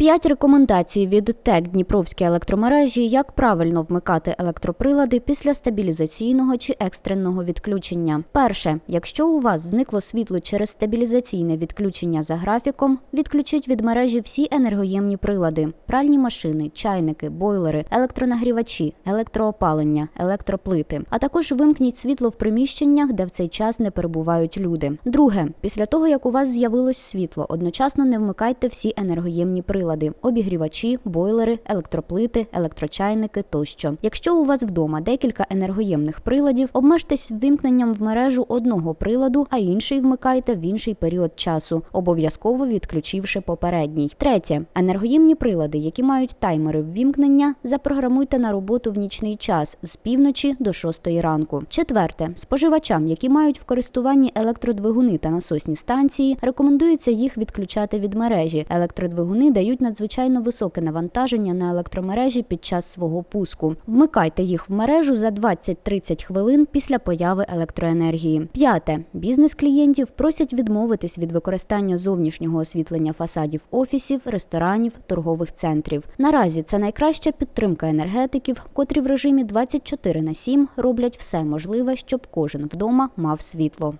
П'ять рекомендацій від ТЕК Дніпровські електромережі, як правильно вмикати електроприлади після стабілізаційного чи екстреного відключення. Перше, якщо у вас зникло світло через стабілізаційне відключення за графіком, відключіть від мережі всі енергоємні прилади: пральні машини, чайники, бойлери, електронагрівачі, електроопалення, електроплити. А також вимкніть світло в приміщеннях, де в цей час не перебувають люди. Друге, після того як у вас з'явилось світло, одночасно не вмикайте всі енергоємні прилади: обігрівачі, бойлери, електроплити, електрочайники тощо. Якщо у вас вдома декілька енергоємних приладів, обмежтесь вимкненням в мережу одного приладу, а інший вмикайте в інший період часу, обов'язково відключивши попередній. Третє енергоємні прилади, які мають таймери ввімкнення, запрограмуйте на роботу в нічний час з півночі до 6 ранку. Четверте, споживачам, які мають в користуванні електродвигуни та насосні станції, рекомендується їх відключати від мережі. Електродвигуни дають надзвичайно високе навантаження на електромережі під час свого пуску. Вмикайте їх в мережу за 20-30 хвилин після появи електроенергії. П'яте бізнес клієнтів просять відмовитись від використання зовнішнього освітлення фасадів офісів, ресторанів, торгових центрів. Наразі це найкраща підтримка енергетиків, котрі в режимі 24 на 7 роблять все можливе, щоб кожен вдома мав світло.